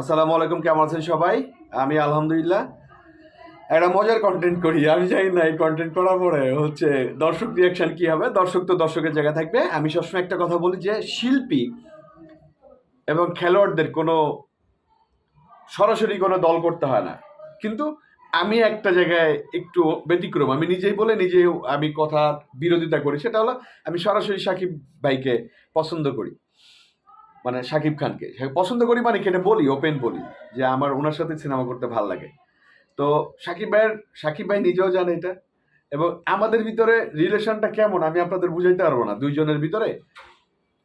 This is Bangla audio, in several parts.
আসসালামু আলাইকুম, কেমন আছেন সবাই? আমি আলহামদুলিল্লাহ। একটা মজার কন্টেন্ট করি, আমি জানি না এই কন্টেন্ট করার পরে হচ্ছে দর্শক রিয়াকশন কী হবে? দর্শক তো দর্শকের জায়গা থাকবে। আমি সবসময় একটা কথা বলি যে, শিল্পী এবং খেলোয়াড়দের কোনো সরাসরি কোনো দল করতে হয় না। কিন্তু আমি একটা জায়গায় একটু ব্যতিক্রম। আমি নিজেই বলে নিজেই আমি কথা বিরোধিতা করি। সেটা হলো, আমি সরাসরি সাকিব ভাইকে পছন্দ করি। মানে শাকিব খানকে। পছন্দ করি মানে এটা বলি ওপেন বলি, যে আমার ওনার সাথে সিনেমা করতে ভালো লাগে। তো শাকিব ভাইয়ের শাকিব ভাই নিজেও জানে এটা। এবং আমাদের ভিতরে রিলেশনটা কেমন, আমি আপনাদের বুঝাইতে পারব না। দুইজনের ভিতরে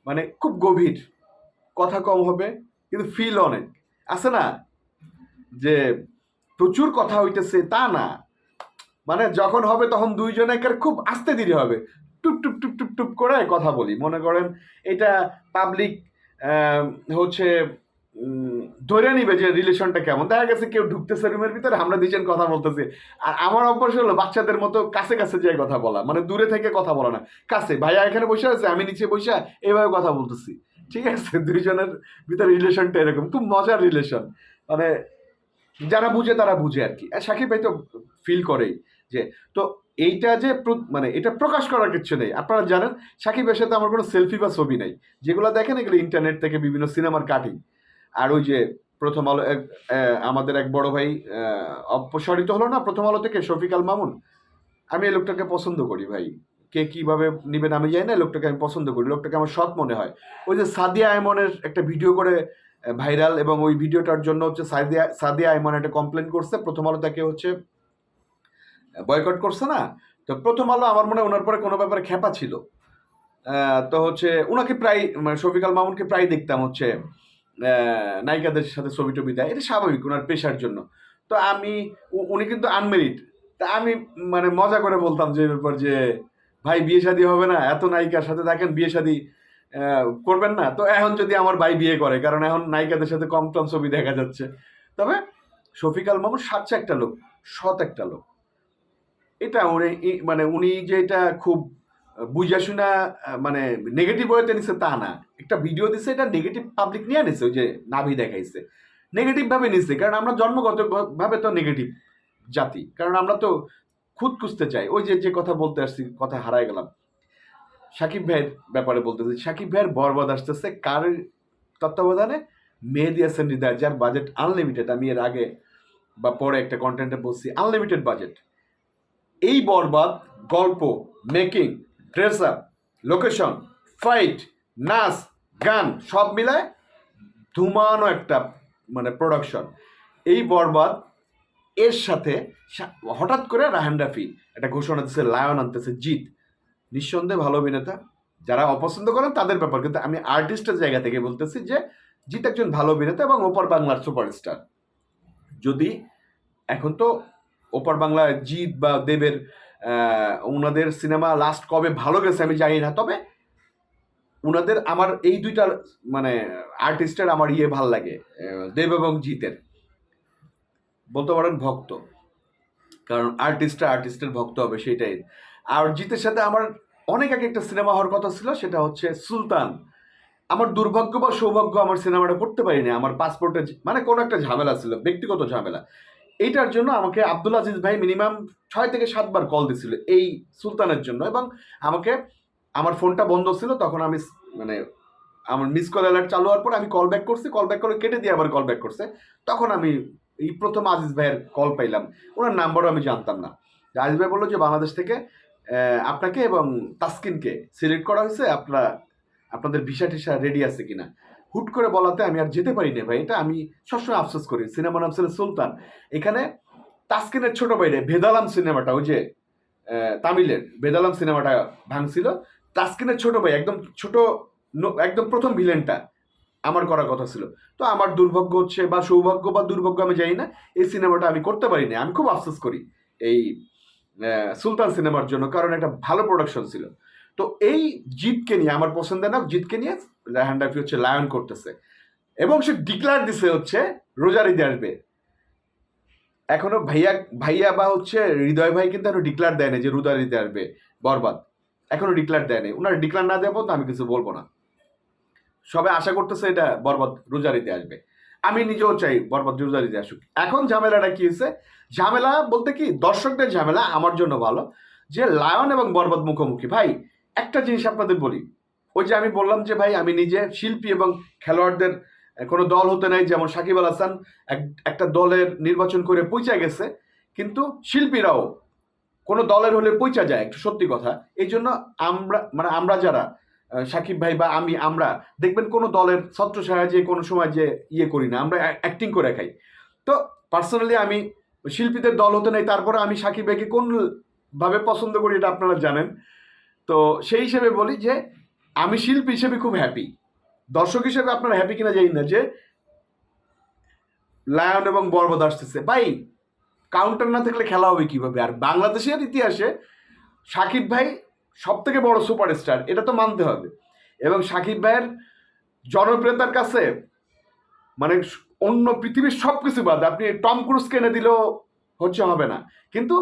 মানে খুব গভীর। কথা কম হবে, কিন্তু ফিল অনেক। আছে না? যে প্রচুর কথা হইতেছে, তা না। মানে যখন হবে তখন দুইজনে খুব আস্তে ধীরে হবে। টুপ টুপ টুপ টুপ টুপ করে কথা বলি। মনে করেন, এটা পাবলিক হচ্ছে ধরে নিবে যে রিলেশনটা কেমন। দেখা গেছে কেউ ঢুকতেছে রুমের ভিতরে, আমরা দুজন কথা বলতেছি। আর আমার অভ্যাস হলো বাচ্চাদের মতো কাছে কাছে যেয়ে কথা বলা। মানে দূরে থেকে কথা বলা না। কাছে, ভাইয়া এখানে বসে আছে, আমি নিচে বসে এইভাবে কথা বলতেছি। ঠিক আছে? দুইজনের ভিতরে রিলেশনটা এরকম। খুব মজার রিলেশন মানে যারা বুঝে তারা বুঝে আর কি। আর সাকিব ভাই তো ফিল করেই যে, তো এইটা যে মানে এটা প্রকাশ করার কিছু নেই। আপনারা জানেন সাকিবের সাথে আমার কোনো সেলফি বা ছবি নাই। যেগুলো দেখেন, এগুলো ইন্টারনেট থেকে বিভিন্ন সিনেমার কাটিং আর ওই যে প্রথম আলো আমাদের এক বড় ভাই অপসারিত হলো না, প্রথম আলো থেকে, শফিক আল মামুন। আমি এই লোকটাকে পছন্দ করি ভাই। কে কীভাবে নিবেন আমি জানি না, লোকটাকে আমি পছন্দ করি। লোকটাকে আমার সৎ মনে হয়। ওই যে সাদিয়া আয়মনের একটা ভিডিও করে ভাইরাল এবং ওই ভিডিওটার জন্য হচ্ছে সাদিয়া সাদিয়া আয়মন একটা কমপ্লেন করছে। প্রথম আলো তাকে হচ্ছে বয়কট করছে না? তো প্রথম আলো আমার মনে হয় ওনার পরে কোনো ব্যাপারে খেপা ছিল। তো হচ্ছে ওনাকে প্রায় মানে শফিক আল মামুনকে প্রায় দেখতাম হচ্ছে নায়িকাদের সাথে ছবি টবি দেয়। এটা স্বাভাবিক ওনার পেশার জন্য। তো আমি উনি কিন্তু আনমেরিড তা আমি মানে মজা করে বলতাম যে ব্যাপার যে, ভাই বিয়ে শাদী হবে না। এত নায়িকার সাথে দেখেন বিয়ে শাদী করবেন না। তো এখন যদি আমার ভাই বিয়ে করে, কারণ এখন নায়িকাদের সাথে কম টম ছবি দেখা যাচ্ছে। তবে শফিক আল মামুন সাচ্চা একটা লোক, সৎ একটা লোক। এটা উনি মানে উনি যে এটা খুব বুঝাশুনা মানে নেগেটিভ ওয়েতে নিছে তা না। একটা ভিডিও দিছে, এটা নেগেটিভ পাবলিক নিয়ে নিছে ওই যে নাভি দেখাইছে। নেগেটিভ ভাবে নিছে, কারণ আমরা জন্মগত ভাবে তো নেগেটিভ জাতি। কারণ আমরা তো খুদ খুঁজতে চাই। ওই যে যে কথা বলতে আসছি, কথা হারায় গেলাম। সাকিব ভাইয়ের ব্যাপারে বলতেছি, সাকিব ভাইয়ের বরবাদ আসতেছে কার তত্ত্বাবধানে? মেহেদি হাসান হৃদয় যার বাজেট আনলিমিটেড আমি এর আগে বা পরে একটা কন্টেন্টে বলছি আনলিমিটেড বাজেট এই বরবাদ, গল্প making dress up location fight নাচ, গান, সব মিলায় ধুমানো একটা মানে প্রোডাকশন এই বরবাদ এর সাথে হঠাৎ করে রাহান রাফি একটা ঘোষণা দিচ্ছে লায়ন আনতেছে জিত নিঃসন্দেহে ভালো অভিনেতা। যারা অপছন্দ করেন তাদের ব্যাপার, কিন্তু আমি আর্টিস্টের জায়গা থেকে বলতেছি যে জিত একজন ভালো অভিনেতা এবং ওপার বাংলার সুপারস্টার যদি এখন তো ওপার বাংলায় জিৎ বা দেবের ওনাদের সিনেমা লাস্ট কবে ভালো গেছে আমি জানি না, তবে ওনাদের আমার এই দুইটা মানে আর্টিস্টের আমার ইয়ে ভালো লাগে দেব এবং জিতের। বলতে পারেন ভক্ত। কারণ আর্টিস্টটা আর্টিস্টের ভক্ত হবে সেটাই। আর জিতের সাথে আমার অনেক আগে একটা সিনেমা হওয়ার কথা ছিল, সেটা হচ্ছে সুলতান। আমার দুর্ভাগ্য বা সৌভাগ্য আমার সিনেমাটা করতে পারিনি। আমার পাসপোর্টে মানে কোনো একটা ঝামেলা ছিল, ব্যক্তিগত ঝামেলা। এইটার জন্য আমাকে আব্দুল আজিজ ভাই মিনিমাম ছয় থেকে সাতবার কল দিছিল এই সুলতানের জন্য এবং আমাকে, আমার ফোনটা বন্ধ ছিল, তখন আমি মানে আমার মিস কল অ্যালার্ট চালু হওয়ার পর আমি কল ব্যাক করছি কল ব্যাক করে কেটে দিয়ে আবার কল ব্যাক করছে। তখন আমি এই প্রথম আজিজ ভাইয়ের কল পাইলাম। ওনার নাম্বারও আমি জানতাম না। আজিজ ভাই বলল যে, বাংলাদেশ থেকে আপনাকে এবং তাসকিনকে সিলেক্ট করা হয়েছে। আপনারা, আপনাদের ভিসা টিসা রেডি আছে কিনা? হুট করে বলাতে আমি আর যেতে পারি না ভাই, এটা আমি সবসময় আফসোস করি। সিনেমা নাম ছিল সুলতান। এখানে তাসকিনের ছোট বাইরে ভেদালাম সিনেমাটা, ওই যে তামিলের ভেদালাম সিনেমাটা ভাঙছিল। তাসকিনের ছোট ভাই, একদম ছোট একদম প্রথম ভিলেনটা আমার করার কথা ছিল। তো আমার দুর্ভাগ্য হচ্ছে বা সৌভাগ্য বা দুর্ভাগ্য আমি জানি না, এই সিনেমাটা আমি করতে পারি না আমি খুব আফসোস করি এই সুলতান সিনেমার জন্য, কারণ একটা ভালো প্রোডাকশন ছিল। তো এই জিতকে নিয়ে, আমার পছন্দের না জিতকে নিয়ে রাহান রাফি হচ্ছে লায়ন করতেছে। এবং সে ডিক্লার দিছে হচ্ছে রোজার ঈদে আসবে। এখনও ভাইয়া ভাইয়া বা হচ্ছে হৃদয় ভাই কিন্তু এখনও ডিক্লার দেয় না যে রোজার ঈদে আসবে, বরবাদ। এখনও ডিক্লার দেয় নাই। ওনার ডিক্লার না দেওয়া পর্যন্ত আমি কিছু বলব না। সবাই আশা করতেছে এটা বরবাদ রোজার ঈদে আসবে। আমি নিজেও চাই বরবাদ জোরদারিতে আসুক। এখন ঝামেলাটা কি হয়েছে? ঝামেলা বলতে কি, দর্শকদের ঝামেলা আমার জন্য ভালো, যে লায়ন এবং বরবাদ মুখোমুখি। ভাই একটা জিনিস আপনাদের বলি। ওই যে আমি বললাম যে, ভাই, আমি নিজে শিল্পী এবং খেলোয়াড়দের কোনো দল হতে নাই, যেমন সাকিব আল হাসান, এক- একটা দলের নির্বাচন করে পৌঁছা গেছে, কিন্তু শিল্পীরাও কোনো দলের হলে পৌঁছা যায়, একটু সত্যি কথা। এই জন্য আমরা মানে আমরা যারা সাকিব ভাই বা আমি, আমরা দেখবেন কোনো দলের ছত্র সাহায্যে কোনো সময় যে ইয়ে করি না, আমরা অ্যাক্টিং করে খাই। তো পার্সোনালি আমি শিল্পীদের দল হতে নাই, তারপরে আমি সাকিব ভাইকে কোন ভাবে পছন্দ করি এটা আপনারা জানেন। তো সেই হিসেবে বলি যে, আমি শিল্পী হিসেবে খুব হ্যাপি দর্শক হিসেবে আপনারা হ্যাপি কিনা জানি না যে, লায়ন এবং বরবাদ আসতেছে। ভাই কাউন্টার না থাকলে খেলা হবে কীভাবে? আর বাংলাদেশের ইতিহাসে সাকিব ভাই সব থেকে বড় সুপারস্টার এটা তো মানতে হবে। এবং সাকিব ভাইয়ের জনপ্রিয়তার কাছে মানে অন্য পৃথিবীর সব কিছু বাদ, আপনি টম ক্রুজকে এনে দিলেও হচ্ছে হবে না। কিন্তু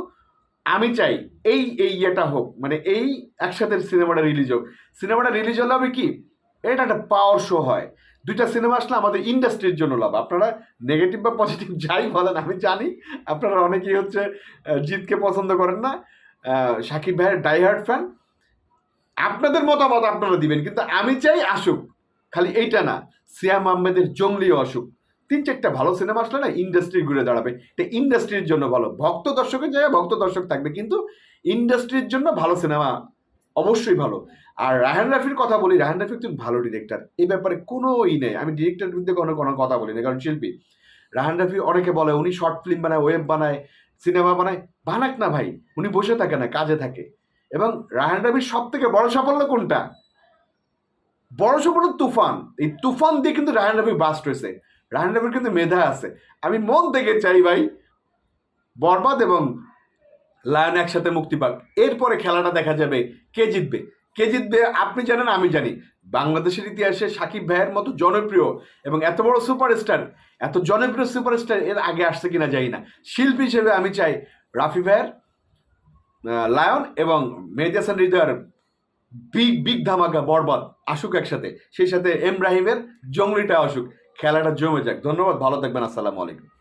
আমি চাই এই এই ইয়েটা হোক মানে এই একসাথে সিনেমাটা রিলিজ হোক। সিনেমাটা রিলিজ হলে হবে কি? এটা একটা পাওয়ার শো হয়। দুইটা সিনেমা আসলে আমাদের ইন্ডাস্ট্রির জন্য লাভ। আপনারা নেগেটিভ বা পজিটিভ যাই বলেন, আমি জানি। আপনারা অনেকেই হচ্ছে জিতকে পছন্দ করেন না। সাকিব ভাইয়ের ডাইহার্ড ফ্যান আপনাদের মতামত আপনারা দিবেন, কিন্তু আমি চাই আসুক। খালি এইটা না, সিয়াম আহমেদের জঙ্গলিও আসুক। তিন চারটা ভালো সিনেমা আসলে না ইন্ডাস্ট্রি ঘুরে দাঁড়াবে। এটা ইন্ডাস্ট্রির জন্য ভালো। ভক্ত দর্শকের জায়গায় ভক্ত দর্শক থাকবে, কিন্তু ইন্ডাস্ট্রির জন্য ভালো সিনেমা অবশ্যই ভালো। আর রাহান রাফির কথা বলি রাহান রাফি একজন ভালো ডিরেক্টর এই ব্যাপারে কোনো ই নেই। আমি ডিরেক্টর বিরুদ্ধে কোনো কোনো কথা বলি না, কারণ শিল্পী। রাহান রাফি অনেকে বলে, উনি শর্ট ফিল্ম বানায় ওয়েব বানায় সিনেমা বানায়। বানাক না ভাই, উনি বসে থাকে না, কাজে থাকে। এবং রাহান রাফির সব থেকে বড় সাফল্য কোনটা? বড় সাফল্য তুফান। এই তুফান দিয়ে কিন্তু রাহান রাফি বাস্ট হয়েছে। রাহান কিন্তু মেধা আছে। আমি মন থেকে চাই ভাই, বরবাদ এবং লায়ন একসাথে মুক্তি পাক। এরপরে খেলাটা দেখা যাবে কে জিতবে। কে জিতবে আপনি জানেন, আমি জানি। বাংলাদেশের ইতিহাসে সাকিব ভাইয়ের মতো জনপ্রিয় এবং এত বড় সুপারস্টার, এত জনপ্রিয় সুপারস্টার এর আগে আসছে কিনা জানি না। শিল্পী হিসেবে আমি চাই রাফি ভাইয়ের লায়ন এবং মেহেদি হাসান হৃদয়ের বিগ বিগ ধামাকা বরবাদ আসুক একসাথে। সেই সাথে এম রাহিমের জঙ্গলিটা আসুক। খেলাটা জমে যাক। ধন্যবাদ ভালো থাকবেন আসসালামু আলাইকুম।